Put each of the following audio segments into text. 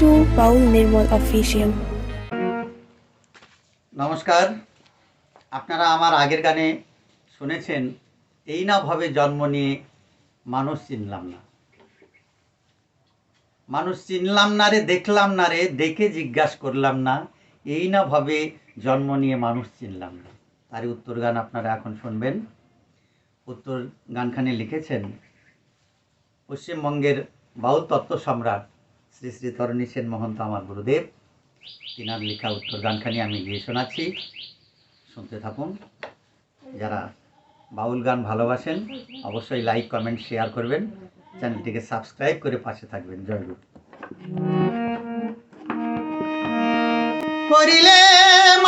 Two নির্মল official নমস্কার। আপনারা আমার আগের গানে শুনেছেন, এই না ভাবে জন্ম নিয়ে মানুষ চিনলাম না। মানুষ চিনলাম না রে, দেখলাম না রে, দেখে জিজ্ঞাসা করলাম না, এই না ভাবে জন্ম নিয়ে মানুষ চিনলাম না? তারই উত্তর গান আপনারা এখন শুনবেন। উত্তর গানখানে লিখেছেন, পশ্চিমবঙ্গের বাউল তত্ত্ব সম্রাট শ্রী শ্রী তরণী সেন মহন্ত আমার গুরুদেব। তিনার লেখা উত্তর গানখানি আমি গিয়ে শোনাচ্ছি। শুনতে থাকুন। যারা বাউল গান ভালোবাসেন, অবশ্যই লাইক কমেন্ট শেয়ার করবেন। চ্যানেলটিকে সাবস্ক্রাইব করে পাশে থাকবেন। জয় করিলে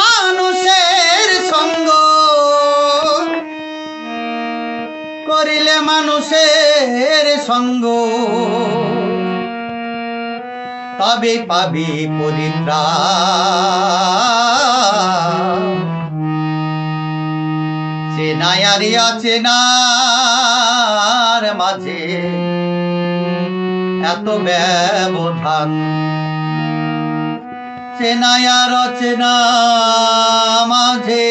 মানুষের সঙ্গ। করিলে মানুষের সঙ্গ। তবে পাবি পরিত্রাণ চেনায়ারিয়া চেনার মাঝে। এত ব্যবধান। চেনায়ার চেনা মাঝে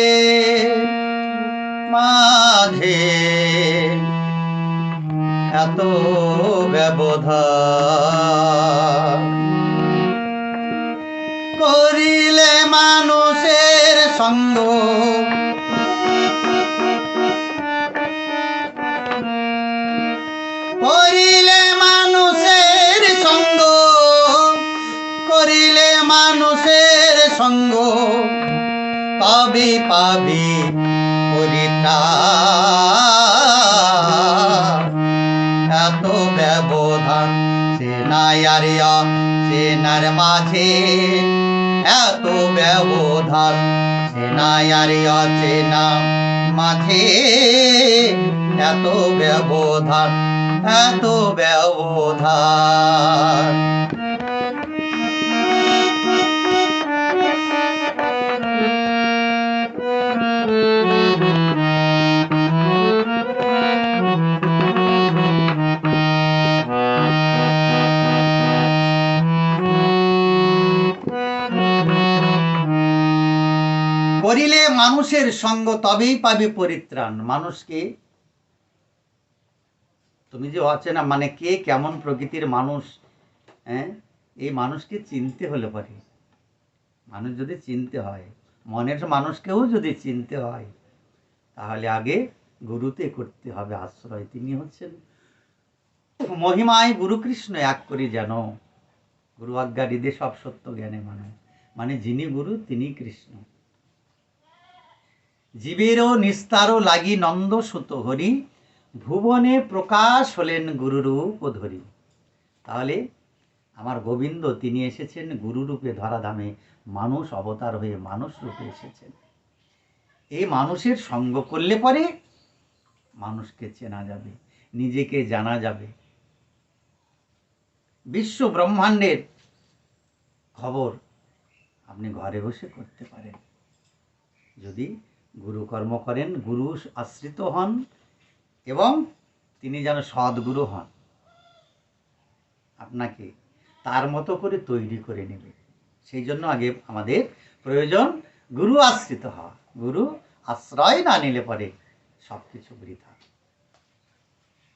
মাঝে। এত ব্যবধান। সঙ্গ। করিলে মানুষের সঙ্গ, করিলে মানুষের সঙ্গ তবে পাবি পরিত্রাণ এত ব্যবধান সেনায়ারিয়া সেনার মাঝে। এত ব্যবধান সেনায়ারিয়া না মাঝে। এত ব্যবধান এত ব্যবধান। করিলে মানুষের সঙ্গ তবেই পাবে পরিত্রাণ। মানুষকে তুমি যে অচেনা মানে কে কেমন প্রকৃতির মানুষ হ্যাঁ? এই মানুষকে চিনতে হলে পারে। মানুষ যদি চিনতে হয়, মনের মানুষকেও যদি চিনতে হয়, তাহলে আগে গুরুতে করতে হবে আশ্রয়। তিনি হচ্ছেন মহিমায় গুরুকৃষ্ণ এক করি যেন। গুরু আজ্ঞা হৃদে সব সত্য জ্ঞানে মানে। মানে যিনি গুরু, তিনি কৃষ্ণ। জীবেরও নিস্তারও লাগি নন্দ সুত হরি, ভুবনে প্রকাশ হলেন গুরুরূপ ধরি। তাহলে আমার গোবিন্দ তিনি এসেছেন গুরুরূপে ধরাধামে, মানুষ অবতার হয়ে মানুষ রূপে এসেছেন। এই মানুষের সঙ্গ করলে পরে মানুষকে চেনা যাবে, নিজেকে জানা যাবে। বিশ্ব ব্রহ্মাণ্ডের খবর আপনি ঘরে বসে করতে পারেন। যদি গুরু কর্ম করেন গুরু আশ্রিত হন এবং তিনি যেন সদ্গুরু হন। আপনাকে তার মতো করে তৈরি করে নেবে। সেই জন্য আগে আমাদের প্রয়োজন গুরু আশ্রিত হওয়া। গুরু আশ্রয় না নিলে পরে সব কিছু বৃথা।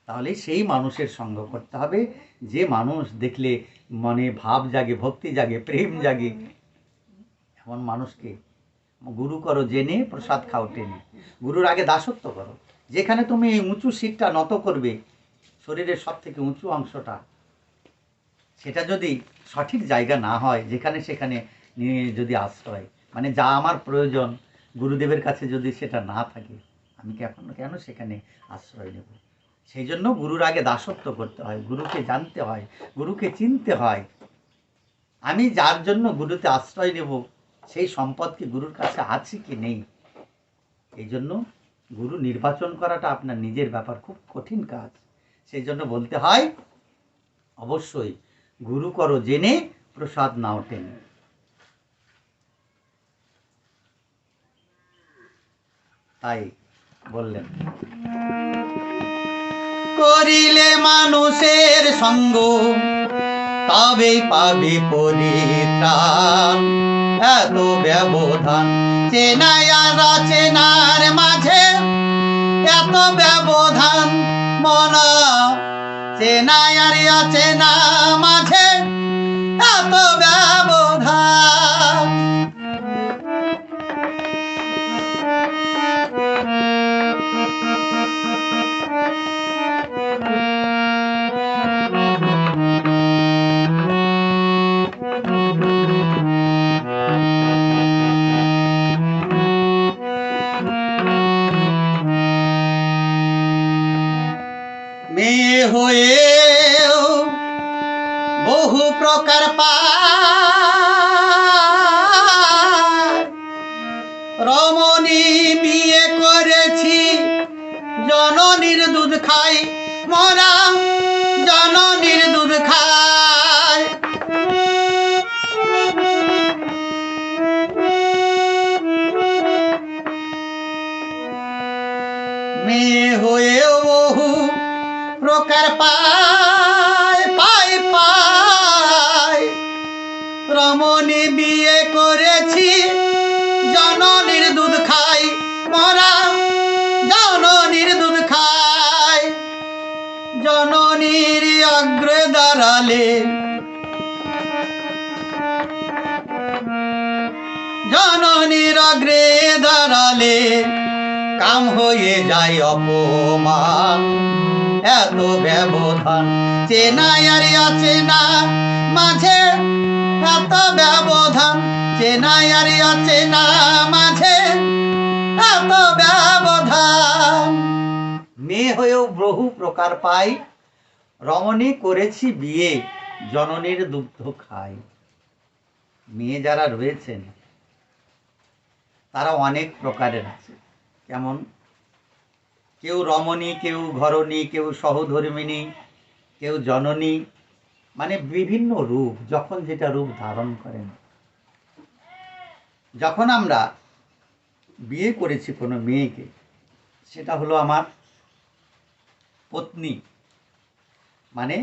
তাহলে সেই মানুষের সঙ্গ করতে হবে। যে মানুষ দেখলে মনে ভাব জাগে ভক্তি জাগে প্রেম জাগে এমন মানুষকে গুরু করো, জেনে প্রসাদ খাও, টেনে। গুরুর আগে দাসত্ব করো। যেখানে তুমি এই উঁচু সিটটা নত করবে, শরীরের সব থেকে উঁচু অংশটা, সেটা যদি সঠিক জায়গা না হয়, যেখানে সেখানে যদি আশ্রয় মানে যা আমার প্রয়োজন, গুরুদেবের কাছে যদি সেটা না থাকে, আমি কেন কেন সেখানে আশ্রয় নেব? সেই জন্য গুরুর আগে দাসত্ব করতে হয়, গুরুকে জানতে হয়, গুরুকে চিনতে হয়। আমি যার জন্য গুরুতে আশ্রয় নেব সেই সম্পদ কি গুরুর কাছে আছে কি নেই? এই জন্য গুরু নির্বাচন করাটা আপনার নিজের ব্যাপার, খুব কঠিন কাজ। সেই জন্য বলতে হয়, অবশ্যই গুরু করো, জেনে প্রসাদ নাও টেনে। তাই বললেন। করিলে মানুষের সঙ্গ তবেই পাবি পরিত্রাণ। এত ব্যবধান, চেনাই আর চেনার মাঝে। এত ব্যবধান, মনা, চেনাই চেনা মাঝে। মেয়ে হয়েও বহু প্রকার রমণী বিয়ে করেছি জননীর দুধ খাই মরা জননীর দুধ খায় প্রকার পায় পায় পায়। রমণী বিয়ে করেছি, জননীর দুধ খাই, মরা জননীর দুধ খাই। জননীর অগ্রে দাঁড়ালে জননীর অগ্রে দাঁড়ালে কাম হয়ে যায় অপমান। এত ব্যবধান। চেনাই আর চেনা মাঝে এত ব্যবধান। চেনাই আর চেনা মাঝে এত ব্যবধান। মেয়ে হয়েও বহু প্রকার পাই। রমণী করেছি বিয়ে, জননীর দুগ্ধ খাই। মেয়ে যারা রয়েছেন, তারা অনেক প্রকারের আছে। কেমন? কেউ রমণী, কেউ ঘরণী, কেউ সহধর্মিণী, কেউ জননী মানে বিভিন্ন রূপ, যখন যেটা রূপ ধারণ করেন। যখন আমরা বিয়ে করেছি কোনো মেয়েকে, সেটা হলো আমার পত্নী মানে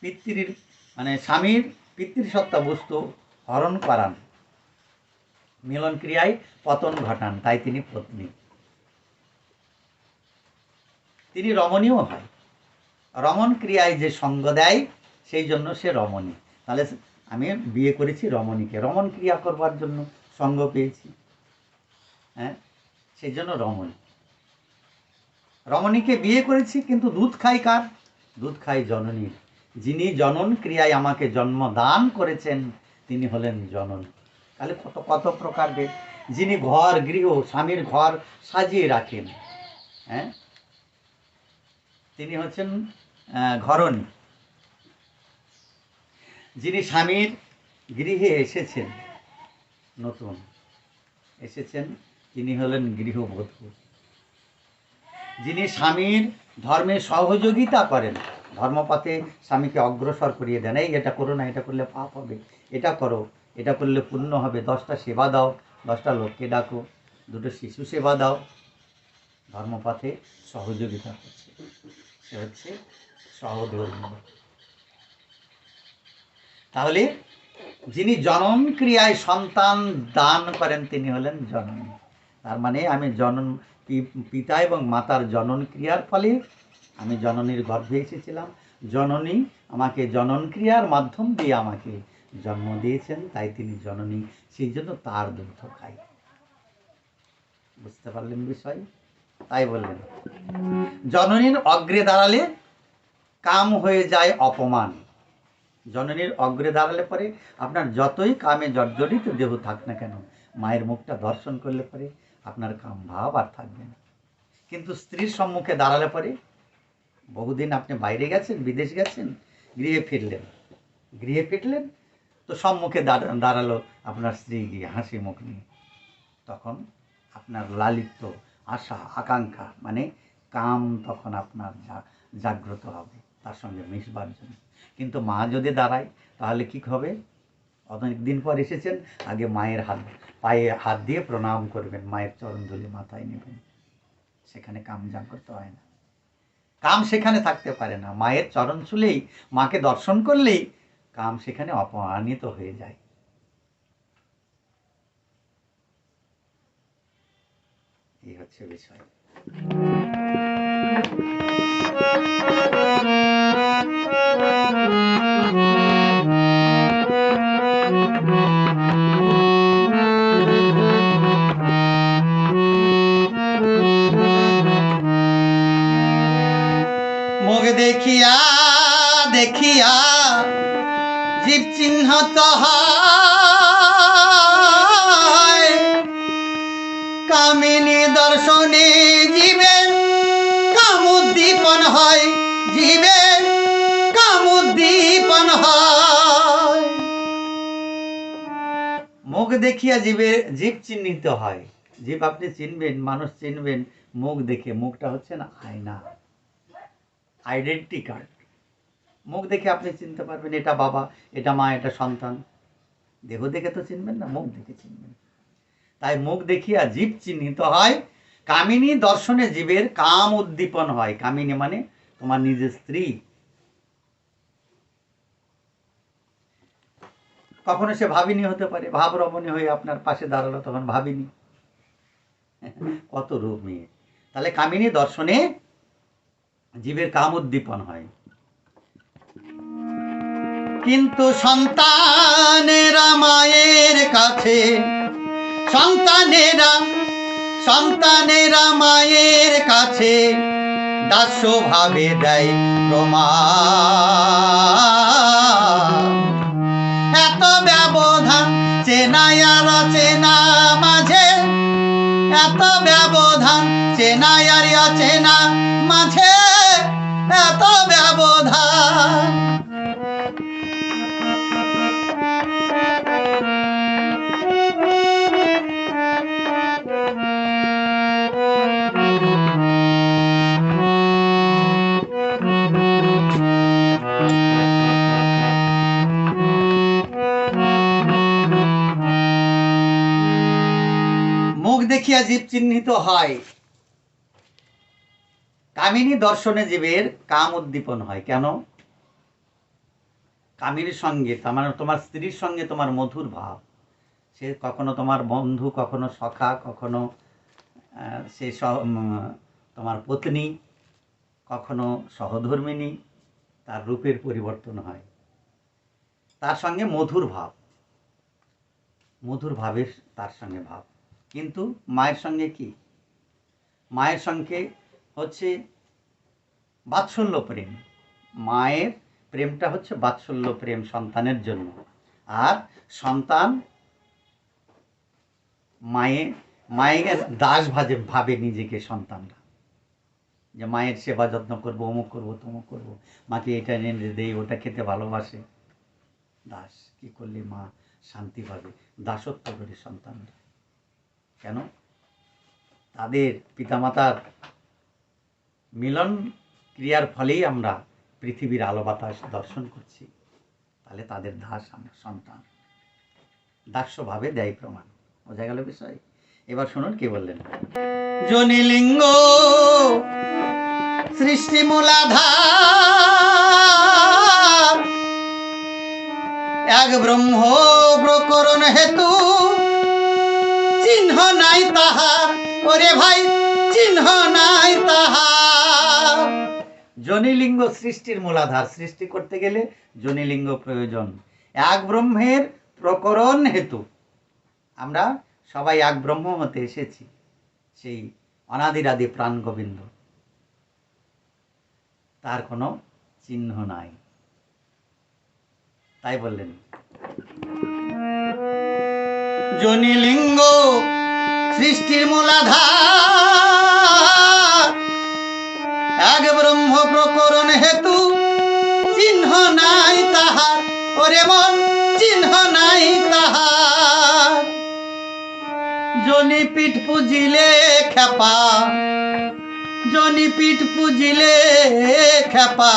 পিতৃর মানে স্বামীর পিতৃসত্তা বস্তু হরণ করান মিলন ক্রিয়ায় পতন ঘটান, তাই তিনি পত্নী। তিনি রমণীয় হয়। রমণ ক্রিয়ায় যে সঙ্গ দেয়, সেই জন্য সে রমণী। তাহলে আমি বিয়ে করেছি রমণীকে। রমণ ক্রিয়া করবার জন্য সঙ্গ পেয়েছি। হ্যাঁ? সেই জন্য রমণী। রমণীকে বিয়ে করেছি, কিন্তু দুধ খাই কার? দুধ খাই জননীর। যিনি জনন ক্রিয়ায় আমাকে জন্ম দান করেছেন, তিনি হলেন জনন। তাহলে কত কত প্রকার যিনি ঘর, গৃহ, স্বামীর ঘর সাজিয়ে রাখেন। হ্যাঁ? তিনি হচ্ছেন ঘরণী। যিনি স্বামীর গৃহে এসেছেন, নতুন। এসেছেন, তিনি হলেন গৃহবধূ। যিনি স্বামীর ধর্মে সহযোগিতা করেন, ধর্মপথে স্বামীকে অগ্রসর করিয়ে দেন, এই, এটা করো না, এটা করলে পাপ হবে, এটা করো, এটা করলে পুণ্য হবে, দশটা সেবা দাও, দশটা লোককে ডাকো, দুটো শিশু সেবা দাও। ধর্মপথে সহযোগিতা করছে। সে হচ্ছে সহধর্ম তাহলে যিনি জনন ক্রিয়ায় সন্তান দান করেন, তিনি হলেন জননী। তার মানে আমি জনন পিতা এবং মাতার জনন ক্রিয়ার ফলে আমি জননীর গর্ভে এসেছিলাম। জননী আমাকে জনন ক্রিয়ার মাধ্যম দিয়ে আমাকে জন্ম দিয়েছেন, তাই তিনি জননী। সেই জন্য তার দুগ্ধ খাই। বুঝতে পারলেন বিষয়? তাই বললেন। জননীর অগ্রে দাঁড়ালে কাম হয়ে যায় অপমান। জননীর অগ্রে দাঁড়ালে পরে আপনার যতই কামে জর্জরিত দেহ থাক না কেন, মায়ের মুখটা দর্শন করলে পরে আপনার কাম ভাব আর থাকবে না। কিন্তু স্ত্রীর সম্মুখে দাঁড়ালে পরে বহুদিন আপনি বাইরে গেছেন, বিদেশ গেছেন, গৃহে ফিরলেন। গৃহে ফিরলেন তো সম্মুখে দাঁড়া- দাঁড়াল আপনার স্ত্রী গিয়ে হাসি মুখ নিয়ে। তখন আপনার লালিত্য আশা, আকাঙ্ক্ষা মানে কাম তখন আপনার জা- জাগ্রত হবে, তার সঙ্গে মিশবার জন্য। কিন্তু মা যদি দাঁড়ায়, তাহলে কি হবে? অনেক দিন পর এসেছেন, আগে মায়ের হাত, পায়ে হাত দিয়ে প্রণাম করবেন, মায়ের চরণ ধুলি মাথায় নেবেন। সেখানে কাম জাগ্রত হয় না। কাম সেখানে থাকতে পারে না। মায়ের চরণ ছুলেই, মাকে দর্শন করলেই, কাম সেখানে অপমানিত হয়ে যায়। এই হচ্ছে বিষয়। মুখ দেখিয়া দেখিয়া জীব চিহ্নিত হয়। মুখ দেখিয়া জীবের, জীব চিহ্নিত হয়। জীব আপনি চিনবেন, মানুষ চিনবেন, মুখ দেখে। মুখটা হচ্ছে না আয়না। আইডেন্টি কার্ড মুখ দেখে আপনি চিনতে পারবেন, এটা বাবা, এটা মা, এটা সন্তান। দেহ দেখে তো চিনবেন না, মুখ দেখে চিনবেন। তাই মুখ দেখিয়া জীব চিহ্নিত হয়। কামিনী দর্শনে জীবের কাম উদ্দীপন হয়। কামিনী মানে তোমার নিজের স্ত্রী। কখনো সে ভাবিনি হতে পারে, ভাব রমণী হয়ে আপনার পাশে দাঁড়াল, তখন ভাবিনি। কত রূপ মেয়ে তাহলে কামিনী দর্শনে জীবের কাম উদ্দীপন হয়। কিন্তু সন্তানেরা মায়ের কাছে, সন্তানেরা সন্তানেরা মায়ের কাছে দাস্য ভাবে দেয় প্রমাণ। এত ব্যবধান চেনায়ার চেনা মাঝে। এত ব্যবধান চেনায়ার চেনা মাঝে। এত ব্যবধান। মুখ জীব চিহ্নিত হয়। কামিনী দর্শনে জীবের কাম উদ্দীপন হয়। কেন? কামিনীর সঙ্গে, তার মানে তোমার স্ত্রীর সঙ্গে তোমার মধুর ভাব। সে কখনো তোমার বন্ধু, কখনো সখা, কখনো সে তোমার পত্নী, কখনো সহধর্মিনী, তার রূপের পরিবর্তন হয়। তার সঙ্গে মধুর ভাব। মধুর ভাবের তার সঙ্গে ভাব। কিন্তু মায়ের সঙ্গে কি? মায়ের সঙ্গে হচ্ছে বাৎসল্য প্রেম। মায়ের প্রেমটা হচ্ছে বাৎসল্য প্রেম সন্তানের জন্য। আর সন্তান মায়ে মায়ের দাস ভাজে, ভাবে নিজেকে সন্তানরা। যে মায়ের সেবা যত্ন করব, অমুক করব, তমুক করব। মাকে এটা এনে দেই, ওটা খেতে ভালোবাসে। দাস, কি করলে মা শান্তি পাবে? দাসত্ব করে সন্তানরা। কেন? তাদের পিতামাতার মিলন ক্রিয়ার ফলেই আমরা পৃথিবীর আলো বাতাস দর্শন করছি। তাহলে তাদের দাস আমরা, সন্তান। দাস্যভাবে দেয় প্রমাণ। বোঝা গেল বিষয়? এবার শুনুন কি বললেন। জনিলিঙ্গ, সৃষ্টি মূলাধার। এক ব্রহ্ম প্রকরণ হেতু চিহ্ন নাই তাহার। ওরে ভাই, চিহ্ন নাই তাহার। জনিলিঙ্গ সৃষ্টির মূলাধার। সৃষ্টি করতে গেলে জনিলিঙ্গ প্রয়োজন। এক ব্রহ্মের প্রকরণ হেতু। আমরা সবাই এক ব্রহ্ম হতে এসেছি, সেই অনাদিরাদি প্রাণ গোবিন্দ। তার কোনো চিহ্ন নাই। তাই বললেন। জনিলিঙ্গ সৃষ্টির মূলাধার। এক ব্রহ্ম প্রকরণ হেতু চিহ্ন নাই তাহার। ওরে মন, চিহ্ন নাই তাহার। জনি পিঠ পুজিলে খেপা জনি পিঠ পুজিলে খেপা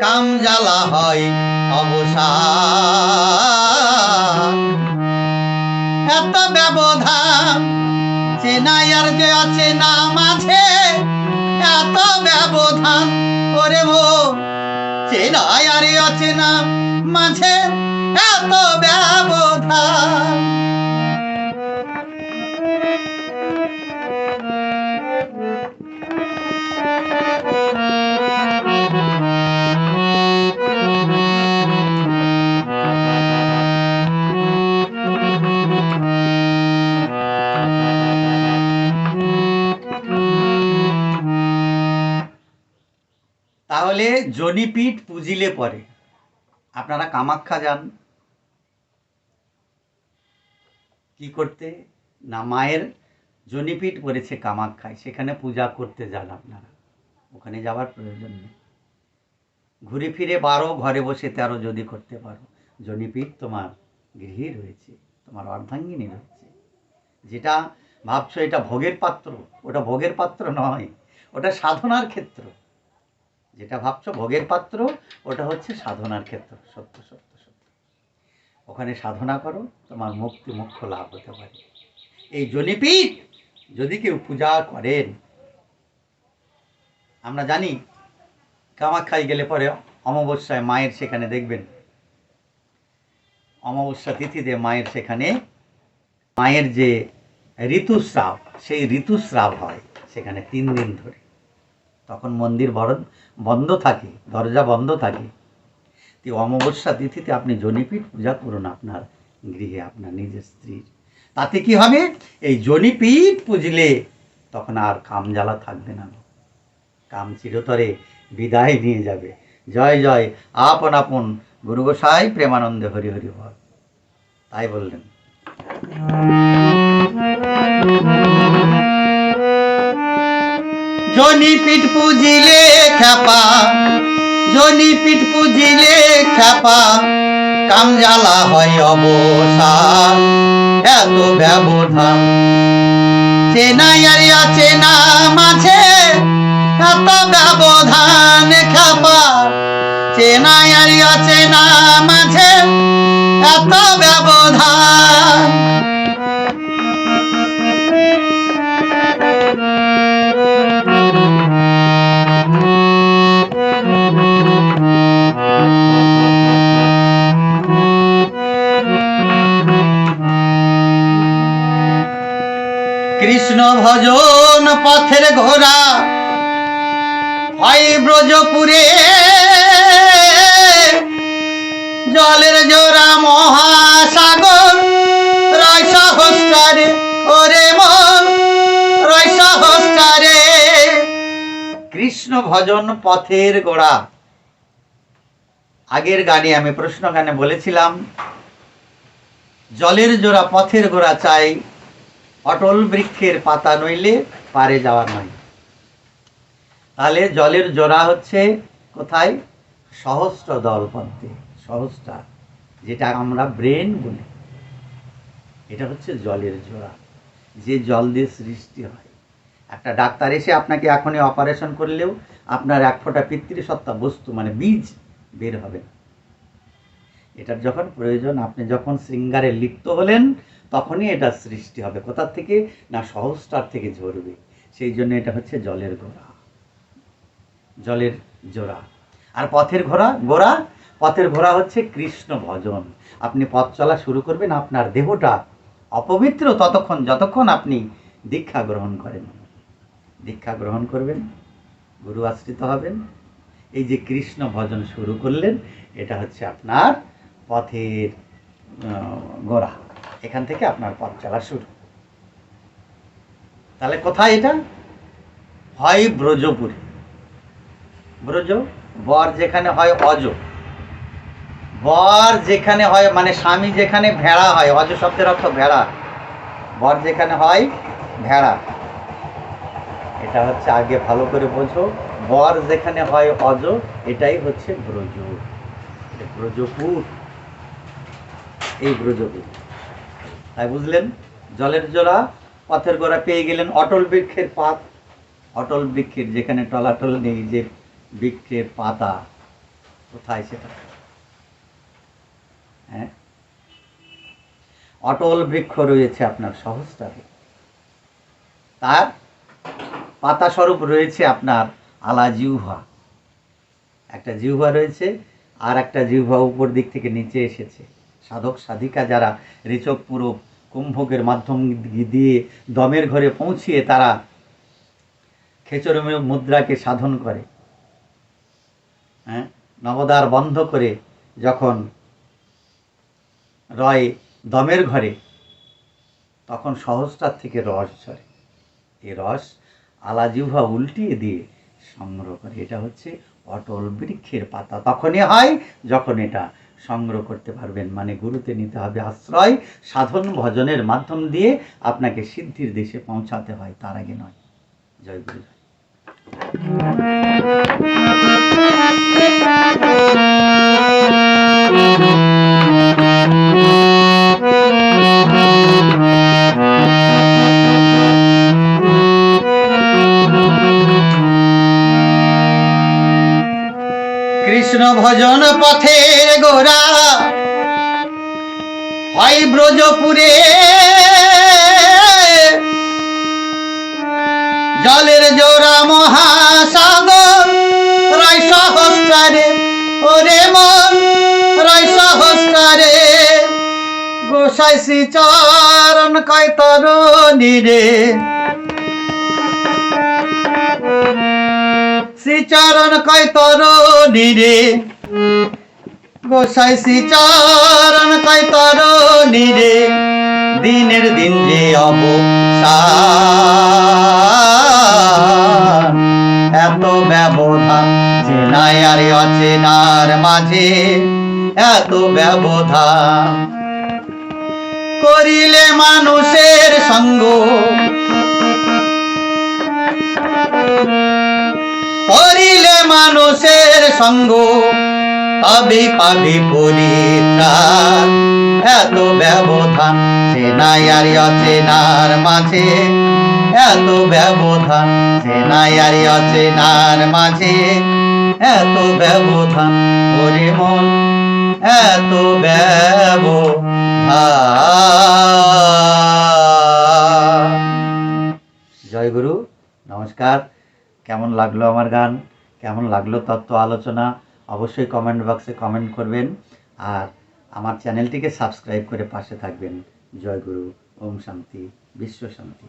কাম জ্বালা হয় অবসান এত ব্যবধান, চেনাই আর যে আছে না মাঝে, এত ব্যবধান করে মো চেনাই আর অচেনা মাঝে, এত জনিপীঠ পুজিলে পরে। আপনারা কামাখ্যা যান। কি করতে? না, মায়ের জনিপীঠ পড়েছে কামাখ্যায়। সেখানে পূজা করতে যান আপনারা। ওখানে যাওয়ার প্রয়োজন নেই। ঘুরে ফিরে বারো ঘরে বসে তেরো যদি করতে পারো। জনিপীঠ তোমার গৃহে রয়েছে, তোমার অর্ধাঙ্গিনী রয়েছে। যেটা ভাবছ এটা ভোগের পাত্র, ওটা ভোগের পাত্র নয়, ওটা সাধনার ক্ষেত্র। যেটা ভাবছ ভোগের পাত্র, ওটা হচ্ছে সাধনার ক্ষেত্র। সত্য সত্য সত্য। ওখানে সাধনা করো, তোমার মুক্তি মোক্ষ লাভ হতে পারে। এই জনিপীঠ যদি কেউ পূজা করেন, আমরা জানি, কামাখ্যায় গেলে পরে অমাবস্যায় মায়ের সেখানে দেখবেন। অমাবস্যা তিথিতে মায়ের সেখানে, মায়ের যে ঋতুস্রাব, সেই ঋতুস্রাব হয় সেখানে তিন দিন ধরে। তখন মন্দির বন্ধ থাকে, দরজা বন্ধ থাকে। তো অমাবস্যা তিথিতে আপনি জনিপীঠ পূজা করুন আপনার গৃহে, আপনার নিজের স্ত্রীর। তাতে কি হবে? এই জনিপীঠ পুজলে তখন আর কাম জ্বালা থাকবে না। কাম চিরতরে বিদায় নিয়ে যাবে। জয় জয়, আপন আপন, গুরু গোসাই, প্রেমানন্দে, হরি হরি বল। তাই বললেন। জনি পিঠ পুজিলে খ্যাপা, জনি পিঠ পুজিলে খ্যাপা কাম জ্বালা হয় অবসান এত ব্যবধান। চেনাই আর অচেনা মাঝে, এত ব্যবধান খ্যাপা। চেনাই আর অচেনা মাঝে, এত ব্যবধান কৃষ্ণ ভজন পথের ঘোড়া। হয় ব্রজপুরে। জলের জোড়া মহাসাগর। রয় ওরে মন। রয় কৃষ্ণ ভজন পথের গোড়া আগের গানে আমি প্রশ্ন গানে বলেছিলাম, জলের জোড়া পথের গোড়া চাই। অটল বৃক্ষের পাতা নইলে পারে যাওয়া নয়। তাহলে জলের জোড়া হচ্ছে কোথায়? সহস্র দল পদ্মে সহস্রা, যেটা আমরা ব্রেন বলি। এটা হচ্ছে জলের জোড়া। যে জল দিয়ে সৃষ্টি হয়। একটা ডাক্তার এসে আপনাকে এখনই অপারেশন করলেও আপনার এক ফোঁটা পিতৃসত্তা বস্তু মানে বীজ বের হবে না। এটার যখন প্রয়োজন, আপনি যখন শৃঙ্গারে লিপ্ত হলেন, তখনই এটা সৃষ্টি হবে। কোথার থেকে? না, সহস্রার থেকে ঝরবে। সেই জন্য এটা হচ্ছে জলের গোড়া। জলের জোড়া। আর পথের ঘোড়া? গোড়া? পথের ঘোড়া হচ্ছে কৃষ্ণ ভজন। আপনি পথ চলা শুরু করবেন, আপনার দেহটা অপবিত্র ততক্ষণ, যতক্ষণ আপনি দীক্ষা গ্রহণ করেন। দীক্ষা গ্রহণ করবেন, গুরু আশ্রিত হবেন। এই যে কৃষ্ণ ভজন শুরু করলেন, এটা হচ্ছে আপনার পথের গোড়া। এখান থেকে আপনার পথ চলা শুরু। তাহলে কোথায় এটা? হয় ব্রজপুরে। ব্রজ, বর যেখানে হয় অজ। বর যেখানে হয় মানে স্বামী যেখানে ভেড়া হয়, অজ শব্দের অর্থ ভেড়া। বর যেখানে হয়, ভেড়া। এটা হচ্ছে আগে ভালো করে বোঝো। বর যেখানে হয় অজ, এটাই হচ্ছে ব্রজ। ব্রজপুর। এই ব্রজপুর তাই বুঝলেন? জলের জোড়া, পথের গোড়া পেয়ে গেলেন অটল বৃক্ষের পাত। অটল বৃক্ষের যেখানে টলাটল নেই, যে বৃক্ষের পাতা, কোথায় সেটা? হ্যাঁ? অটল বৃক্ষ রয়েছে আপনার সহস্রারে তার পাতা স্বরূপ রয়েছে আপনার আলা জিহ্বা। একটা জিহ্বা রয়েছে, আর একটা জিহ্বা উপর দিক থেকে নিচে এসেছে। সাধক, সাধিকা যারা রেচক পুরো কুম্ভকের মাধ্যম দিয়ে দমের ঘরে পৌঁছিয়ে তারা খেচর মুদ্রাকে সাধন করে। হ্যাঁ? নবদ্বার বন্ধ করে যখন রয় দমের ঘরে, তখন সহস্রার থেকে রস ঝরে। এই রস আলাজিহ্বা উল্টিয়ে দিয়ে সংগ্রহ করে। এটা হচ্ছে অটল বৃক্ষের পাতা। তখনই হয় যখন এটা সংগ্রহ করতে পারবেন। মানে গুরুতে নিতে হবে আশ্রয়, সাধন ভজনের মাধ্যম দিয়ে আপনাকে সিদ্ধির দেশে পৌঁছাতে হয়, তার আগে নয়। জয় গুরু কৃষ্ণ ভজন পথের গোরা। হয় ব্রজপুরে। জলের জোড়া মহাসাগর, রয় সহস্রারে, ওরে মন, রয় সহস্রারে। গোসাই শ্রী চরণ কয় তরণী রে শ্রীচরণ কয় তরণী রে? গোসাই শ্রীচরণ কয় তরণী রে? দিনের দিন যে অবসান, এত ব্যবধান চেনাই আর অচেনার মাঝে, এত ব্যবধান। করিলে মানুষের সঙ্গ করিলে মানুষের সঙ্গ তবে পাবি পরিত্রাণ। এত ব্যবধান চেনাই আর অচেনার মাঝে। এত ব্যবধান চেনাই আর অচেনার মাঝে। এত ব্যবধান, ওরে মন, এত ব্যবধান। জয় গুরু, নমস্কার। কেমন লাগল আমার গান? কেমন লাগল তত্ত্ব আলোচনা? অবশ্যই কমেন্ট বক্সে কমেন্ট করবেন। আর আমার চ্যানেলটিকে সাবস্ক্রাইব করে পাশে থাকবেন। জয় গুরু, ওম শান্তি, বিশ্ব শান্তি।